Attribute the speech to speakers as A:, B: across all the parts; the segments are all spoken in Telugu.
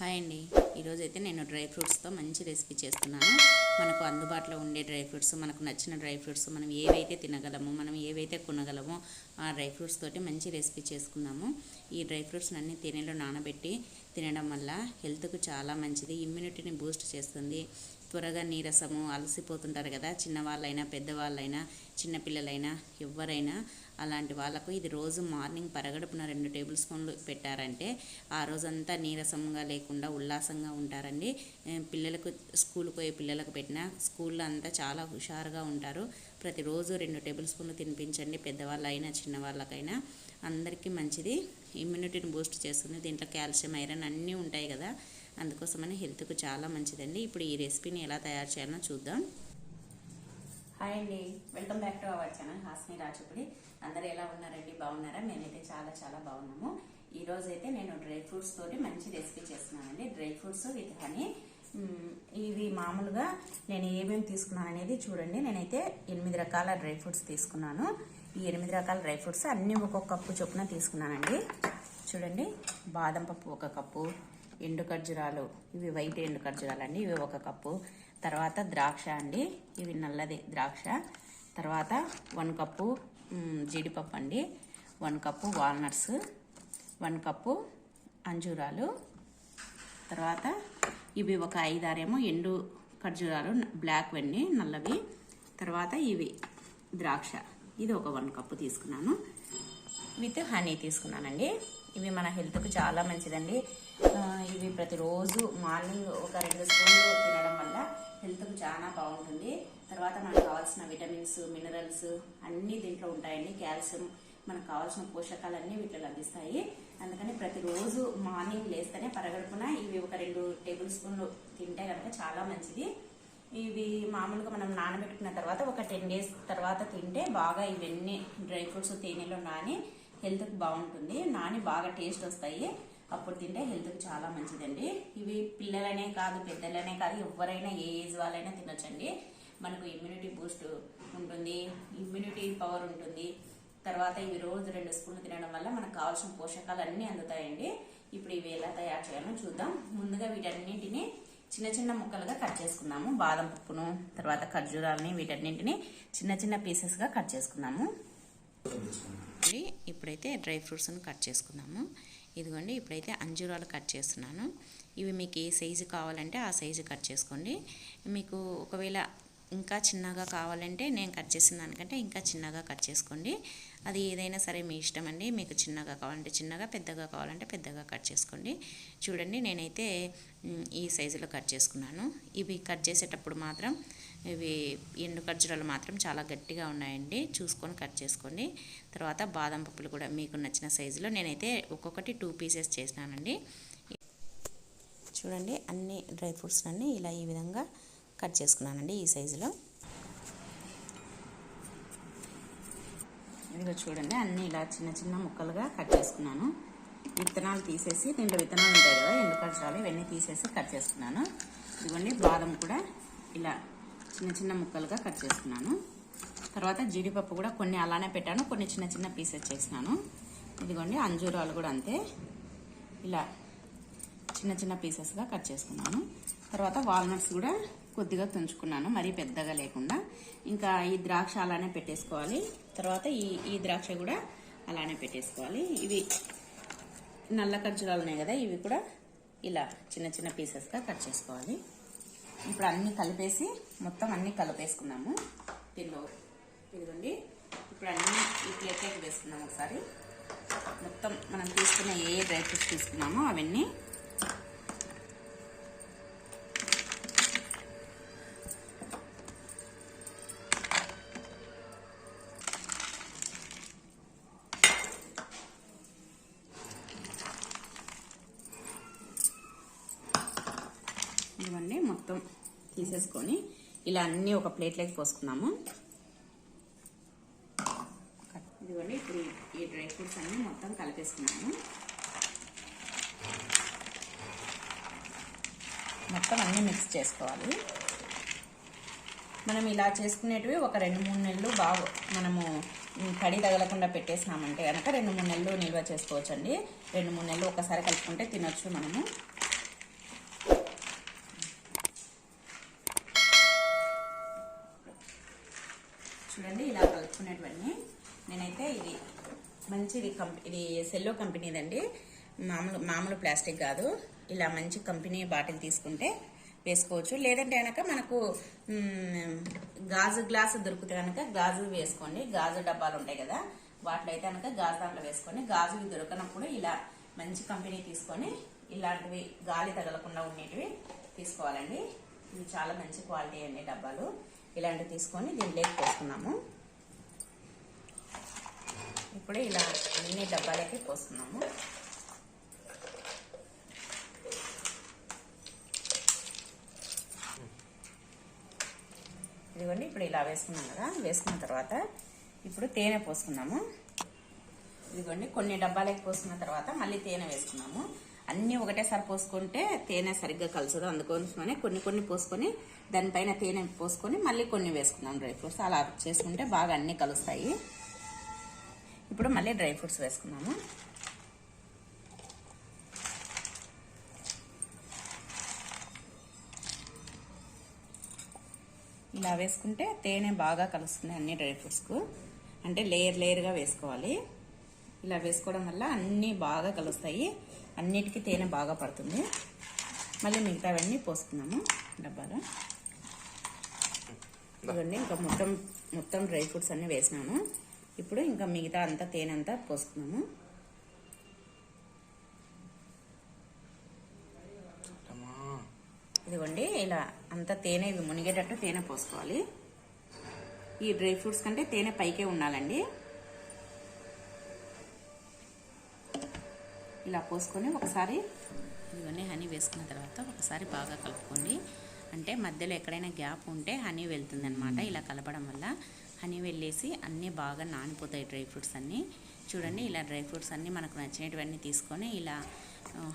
A: హాయ్ అండి. ఈరోజైతే నేను డ్రై ఫ్రూట్స్తో మంచి రెసిపీ చేస్తున్నాను. మనకు అందుబాటులో ఉండే డ్రై ఫ్రూట్స్ మనకు నచ్చిన డ్రై ఫ్రూట్స్ మనం ఏవైతే తినగలమో మనం ఏవైతే కొనగలమో ఆ డ్రై ఫ్రూట్స్ తోటి మంచి రెసిపీ చేసుకున్నాము ఈ డ్రై ఫ్రూట్స్ అన్ని తేనెలో నానబెట్టి తినడం వల్ల హెల్త్కు చాలా మంచిది. ఇమ్యూనిటీని బూస్ట్ చేస్తుంది. త్వరగా నీరసము అలసిపోతుంటారు కదా. చిన్నవాళ్ళైనా పెద్దవాళ్ళైనా చిన్నపిల్లలైనా ఎవరైనా అలాంటి వాళ్ళకు ఇది రోజు మార్నింగ్ పరగడుపున రెండు టేబుల్ స్పూన్లు పెట్టారంటే ఆ రోజంతా నీరసంగా లేకుండా ఉల్లాసంగా ఉంటారండి. పిల్లలకు స్కూల్కి పోయే పిల్లలకు పెట్టిన స్కూల్లో అంతా చాలా హుషారుగా ఉంటారు. ప్రతిరోజు రెండు టేబుల్ స్పూన్లు తినిపించండి. పెద్దవాళ్ళైనా చిన్నవాళ్ళకైనా అందరికీ మంచిది. ఇమ్యూనిటీని బూస్ట్ చేస్తుంది దీంట్లో కాల్షియం ఐరన్ అన్నీ ఉంటాయి కదా. అందుకోసమని హెల్త్కు చాలా మంచిదండి. ఇప్పుడు ఈ రెసిపీని ఎలా తయారు చేయాలో చూద్దాం. హాయ్ అండి. Welcome back to our channel Hasni రాజుపుడి అందరూ ఎలా ఉన్నారండి? బాగున్నారా? మేమైతే చాలా చాలా బాగున్నాము. ఈ నేను డ్రై ఫ్రూట్స్ తోటి మంచి రెసిపీ చేస్తున్నానండి. Dry fruits with honey. ఇది ఇవి మామూలుగా నేను ఏమేమి తీసుకున్నాను అనేది చూడండి. నేనైతే ఎనిమిది రకాల డ్రై ఫ్రూట్స్ తీసుకున్నాను. ఈ ఎనిమిది రకాల డ్రై ఫ్రూట్స్ అన్నీ ఒక్కొక్క కప్పు చొప్పున తీసుకున్నానండి. చూడండి. బాదం పప్పు ఒక కప్పు ఎండు ఖర్జూరాలు ఇవి వైట్ ఎండు ఖర్జూరాలు అండి ఇవి ఒక కప్పు. తర్వాత ద్రాక్ష అండి. ఇవి నల్లది ద్రాక్ష. తర్వాత వన్ కప్పు జీడిపప్పు అండి. One cup walnuts. One cup అంజూరాలు. తర్వాత ఇవి ఒక ఐదారేమో ఎండు ఖర్జూరాలు బ్లాక్ వెండి నల్లవి తర్వాత ఇవి ద్రాక్ష. ఇది ఒక వన్ కప్పు తీసుకున్నాను. విత్ హనీ తీసుకున్నానండి. ఇవి మన హెల్త్కు చాలా మంచిదండి. ఇవి ప్రతిరోజు మార్నింగ్ ఒక రెండు స్పూన్లు తినడం వల్ల హెల్త్కు చాలా బాగుంటుంది. తర్వాత మనకు కావాల్సిన విటమిన్స్ మినరల్స్ అన్నీ దీంట్లో ఉంటాయండి. కాల్షియం మనకు కావాల్సిన పోషకాలన్నీ వీటిలో లభిస్తాయి. అందుకని ప్రతిరోజు మార్నింగ్ లేస్తేనే పరగడుపున ఇవి ఒక రెండు టేబుల్ స్పూన్లు తింటే కనుక చాలా మంచిది. ఇవి మామూలుగా మనం నానబెట్టుకున్న తర్వాత ఒక టెన్ డేస్ తర్వాత తింటే బాగా ఇవన్నీ డ్రై ఫ్రూట్స్ తేనెలో నాని హెల్త్కి బాగుంటుంది. నాని బాగా టేస్ట్ వస్తాయి. అప్పుడు తింటే హెల్త్కి చాలా మంచిదండి. ఇవి పిల్లలనే కాదు పెద్దలనే కాదు ఎవరైనా ఏ ఏజ్ వాళ్ళైనా తినొచ్చండి. మనకు ఇమ్యూనిటీ బూస్ట్ ఉంటుంది ఇమ్యూనిటీ పవర్ ఉంటుంది. తర్వాత ఇవి రోజు రెండు స్పూన్లు తినడం వల్ల మనకు కావాల్సిన పోషకాలు అన్నీ అందుతాయండి. ఇప్పుడు ఇవి ఎలా తయారు చేయాలో చూద్దాం. ముందుగా వీటన్నింటిని చిన్న చిన్న ముక్కలుగా కట్ చేసుకున్నాము. బాదం పప్పును తర్వాత ఖర్జూరాలని వీటన్నింటిని చిన్న చిన్న పీసెస్గా కట్ చేసుకున్నాము. ఇప్పుడైతే డ్రై ఫ్రూట్స్ని కట్ చేసుకున్నాము. ఇదిగోండి ఇప్పుడైతే అంజూరాలు కట్ చేస్తున్నాను. ఇవి మీకు ఏ సైజు కావాలంటే ఆ సైజు కట్ చేసుకోండి. మీకు ఒకవేళ ఇంకా చిన్నగా కావాలంటే నేను కట్ చేసిన దానికంటే ఇంకా చిన్నగా కట్ చేసుకోండి. అది ఏదైనా సరే మీ ఇష్టం అండి. మీకు చిన్నగా కావాలంటే చిన్నగా పెద్దగా కావాలంటే పెద్దగా కట్ చేసుకోండి. చూడండి నేనైతే ఈ సైజులో కట్ చేసుకున్నాను. ఇవి కట్ చేసేటప్పుడు మాత్రం ఇవి ఎండు ఖర్జూరాలు మాత్రం చాలా గట్టిగా ఉన్నాయండి. చూసుకొని కట్ చేసుకోండి. తర్వాత బాదం పప్పులు కూడా మీకు నచ్చిన సైజులో నేనైతే ఒక్కొక్కటి టూ పీసెస్ చేసినానండి. చూడండి అన్ని డ్రై ఫ్రూట్స్ అన్నీ ఇలా ఈ విధంగా కట్ చేసుకున్నానండి ఈ సైజులో. ఇదిగో చూడండి అన్నీ ఇలా చిన్న చిన్న ముక్కలుగా కట్ చేసుకున్నాను. విత్తనాలు తీసేసి దీంట్లో విత్తనాలు ఉంటాయి కదా ఎండు ఖర్జూరాలు ఇవన్నీ తీసేసి కట్ చేసుకున్నాను. ఇదిగోండి బాదం కూడా ఇలా చిన్న చిన్న ముక్కలుగా కట్ చేసుకున్నాను. తర్వాత జీడిపప్పు కూడా కొన్ని అలానే పెట్టాను కొన్ని చిన్న చిన్న పీసెస్ చేసినాను. ఇదిగోండి అంజూరాలు కూడా అంతే. ఇలా చిన్న చిన్న పీసెస్గా కట్ చేసుకున్నాను. తర్వాత వాల్నట్స్ కూడా కొద్దిగా తుంచుకున్నాను మరీ పెద్దగా లేకుండా. ఇంకా ఈ ద్రాక్ష అలానే పెట్టేసుకోవాలి. తర్వాత ఈ ఈ ద్రాక్ష కూడా అలానే పెట్టేసుకోవాలి. ఇవి నల్ల ఖర్జూరాలు ఉన్నాయి కదా ఇవి కూడా ఇలా చిన్న చిన్న పీసెస్గా కట్ చేసుకోవాలి. ఇప్పుడు అన్నీ కలిపేసి మొత్తం అన్నీ కలిపేసుకున్నాము దీనిలో ఇదిగోండి ఇప్పుడు అన్నీ ఈ ప్లేట్లోకి వేసుకున్నాము ఒకసారి. మొత్తం మనం తీసుకున్న ఏ ఏ డ్రై ఫ్రూట్స్ తీసుకున్నామో అవన్నీ తీసేసుకొని ఇలా అన్నీ ఒక ప్లేట్లోకి పోసుకున్నాము. ఇదిగోండి ఇప్పుడు ఈ- డ్రై ఫ్రూట్స్ అన్నీ మొత్తం కలిపేసుకున్నాము. మొత్తం అన్నీ మిక్స్ చేసుకోవాలి. మనం ఇలా చేసుకునేటివి ఒక రెండు మూడు నెలలు బాగా మనము కడి తడి తగలకుండా పెట్టేసినామంటే కనుక రెండు మూడు నెలలు నిల్వ చేసుకోవచ్చండి. రెండు మూడు నెలలు ఒకసారి కలుపుకుంటే తినొచ్చు మనము. చూడండి నేనైతే ఇది మంచిది కంపెనీ ఇది సెల్లో కంపెనీదండి. మామూలు మామూలు ప్లాస్టిక్ కాదు. ఇలా మంచి కంపెనీ బాటిల్ తీసుకుంటే వేసుకోవచ్చు. లేదంటే కనుక మనకు గాజు గ్లాసు దొరికితే కనుక గాజు వేసుకోండి. గాజు డబ్బాలు ఉంటాయి కదా వాటిలో అయితే కనుక గాజు దాంట్లో వేసుకొని గాజువి దొరకనప్పుడు ఇలా మంచి కంపెనీ తీసుకొని ఇలాంటివి గాలి తగలకుండా ఉండేటివి తీసుకోవాలండి. ఇవి చాలా మంచి క్వాలిటీ అండి డబ్బాలు. ఇలాంటివి తీసుకొని దీంట్లోకి పోసుకున్నాము. ఇప్పుడు ఇలా అన్ని డబ్బాలకి పోసుకున్నాము. ఇదిగోండి ఇప్పుడు ఇలా వేసుకున్నాం కదా. వేసుకున్న తర్వాత ఇప్పుడు తేనె పోసుకున్నాము ఇదిగోండి కొన్ని డబ్బాలకి పోసుకున్న తర్వాత మళ్ళీ తేనె వేసుకున్నాము. అన్నీ ఒకటేసారి పోసుకుంటే తేనె సరిగ్గా కలసదు అందుకోసమని కొన్ని కొన్ని పోసుకొని దానిపైన తేనె పోసుకొని మళ్ళీ కొన్ని వేసుకున్నాం డ్రై ఫ్రూట్స్. అలా చేసుకుంటే బాగా అన్నీ కలుస్తాయి. ఇప్పుడు మళ్ళీ డ్రై ఫ్రూట్స్ వేసుకున్నాము ఇలా వేసుకుంటే తేనె బాగా కలుస్తుంది అన్ని డ్రై ఫ్రూట్స్కు. అంటే లేయర్ లేయర్గా వేసుకోవాలి. ఇలా వేసుకోవడం వల్ల అన్నీ బాగా కలుస్తాయి. అన్నిటికీ తేనె బాగా పడుతుంది. మళ్ళీ మిగతావన్నీ పోసుకున్నాము డబ్బాలో. ఇవన్నీ ఇంకా మొత్తం మొత్తం డ్రై ఫ్రూట్స్ అన్నీ వేసినాము ఇప్పుడు ఇంకా మిగతా అంతా తేనె అంతా పోసుకున్నాము ఇదిగోండి ఇలా అంత తేనె ఇది మునిగేటట్టు తేనె పోసుకోవాలి. ఈ డ్రై ఫ్రూట్స్ కంటే తేనె పైకే ఉండాలండి. ఇలా పోసుకొని ఒకసారి ఇవన్నీ హనీ వేసుకున్న తర్వాత ఒకసారి బాగా కలుపుకోండి. అంటే మధ్యలో ఎక్కడైనా గ్యాప్ ఉంటే హనీ వెళ్తుందనమాట ఇలా కలపడం వల్ల. హనీ వెళ్ళేసి అన్నీ బాగా నానిపోతాయి డ్రై ఫ్రూట్స్ అన్నీ. చూడండి ఇలా డ్రై ఫ్రూట్స్ అన్నీ మనకు నచ్చినటువన్నీ తీసుకొని ఇలా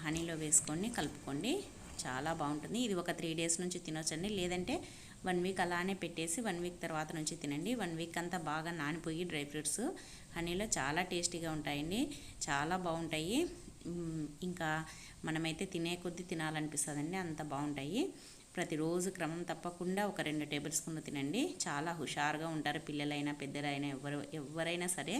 A: హనీలో వేసుకొని కలుపుకోండి. చాలా బాగుంటుంది. ఇది ఒక త్రీ డేస్ నుంచి తినొచ్చండి. లేదంటే వన్ వీక్ అలానే పెట్టేసి వన్ వీక్ తర్వాత నుంచి తినండి. వన్ వీక్ అంతా బాగా నానిపోయి డ్రై ఫ్రూట్స్ హనీలో చాలా టేస్టీగా ఉంటాయండి. చాలా బాగుంటాయి. ఇంకా మనమైతే తినే కొద్దీ తినాలనిపిస్తుందండి. అంత బాగుంటాయి. ప్రతిరోజు క్రమం తప్పకుండా ఒక రెండు టేబుల్ స్పూన్లు తినండి. చాలా హుషారుగా ఉంటారు పిల్లలైనా పెద్దలైనా ఎవరు ఎవరైనా సరే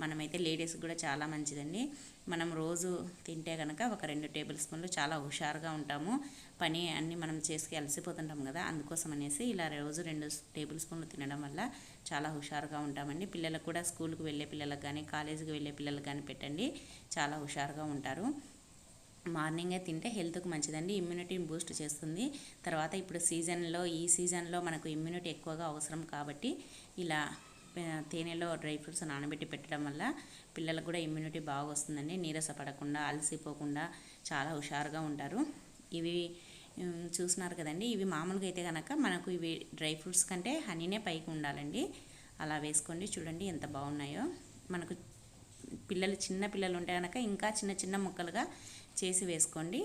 A: మనమైతే లేడీస్కి కూడా చాలా మంచిదండి. మనం రోజు తింటే కనుక ఒక రెండు టేబుల్ స్పూన్లు చాలా హుషారుగా ఉంటాము. పని అన్నీ మనం చేసుకు అలసిపోతుంటాం కదా అందుకోసం అనేసి ఇలా రోజు రెండు టేబుల్ స్పూన్లు తినడం వల్ల చాలా హుషారుగా ఉంటామండి. పిల్లలకు కూడా స్కూల్కి వెళ్ళే పిల్లలకు కానీ కాలేజీకి వెళ్ళే పిల్లలకు కానీ పెట్టండి. చాలా హుషారుగా ఉంటారు. మార్నింగే తింటే హెల్త్కి మంచిదండి. ఇమ్యూనిటీని బూస్ట్ చేస్తుంది. తర్వాత ఇప్పుడు సీజన్లో ఈ సీజన్లో మనకు ఇమ్యూనిటీ ఎక్కువగా అవసరం కాబట్టి ఇలా తేనెలో డ్రై ఫ్రూట్స్ నానబెట్టి పెట్టడం వల్ల పిల్లలకు కూడా ఇమ్యూనిటీ బాగా వస్తుందండి. నీరస పడకుండా అలసిపోకుండా చాలా హుషారుగా ఉంటారు. ఇవి చూసినారు చూస్తున్నారు కదండి. ఇవి మామూలుగా అయితే కనుక మనకు ఇవి డ్రై ఫ్రూట్స్ కంటే హనీనే పైకి ఉండాలండి. అలా వేసుకోండి. చూడండి ఎంత బాగున్నాయో. మనకు పిల్లలు చిన్న పిల్లలు ఉంటే కనుక ఇంకా చిన్న చిన్న ముక్కలుగా చేసి వేసుకోండి.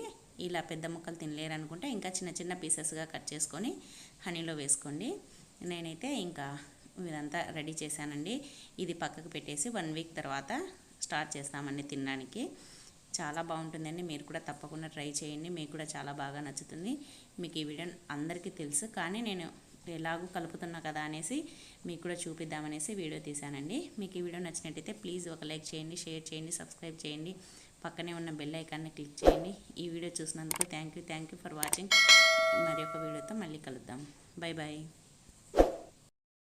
A: ఇలా పెద్ద ముక్కలు తినలేరు అనుకుంటే ఇంకా చిన్న చిన్న పీసెస్గా కట్ చేసుకొని హనీలో వేసుకోండి. నేనైతే ఇంకా ఇదంతా రెడీ చేశానండి. ఇది పక్కకు పెట్టేసి వన్ వీక్ తర్వాత స్టార్ట్ చేస్తామండి తినడానికి. చాలా బాగుంటుందండి. మీరు కూడా తప్పకుండా ట్రై చేయండి. మీకు కూడా చాలా బాగా నచ్చుతుంది. మీకు ఈ వీడియో అందరికీ తెలుసు. కానీ నేను ఎలాగూ కలుపుతున్నా కదా అనేసి మీకు కూడా చూపిద్దామనేసి వీడియో తీశానండి. మీకు ఈ వీడియో నచ్చినట్టయితే ప్లీజ్ ఒక లైక్ చేయండి షేర్ చేయండి సబ్స్క్రైబ్ చేయండి. పక్కనే ఉన్న బెల్ ఐకాన్ని క్లిక్ చేయండి. ఈ వీడియో చూసినందుకు thank you thank you for watching మరి ఒక వీడియోతో మళ్ళీ కలుద్దాం. Bye bye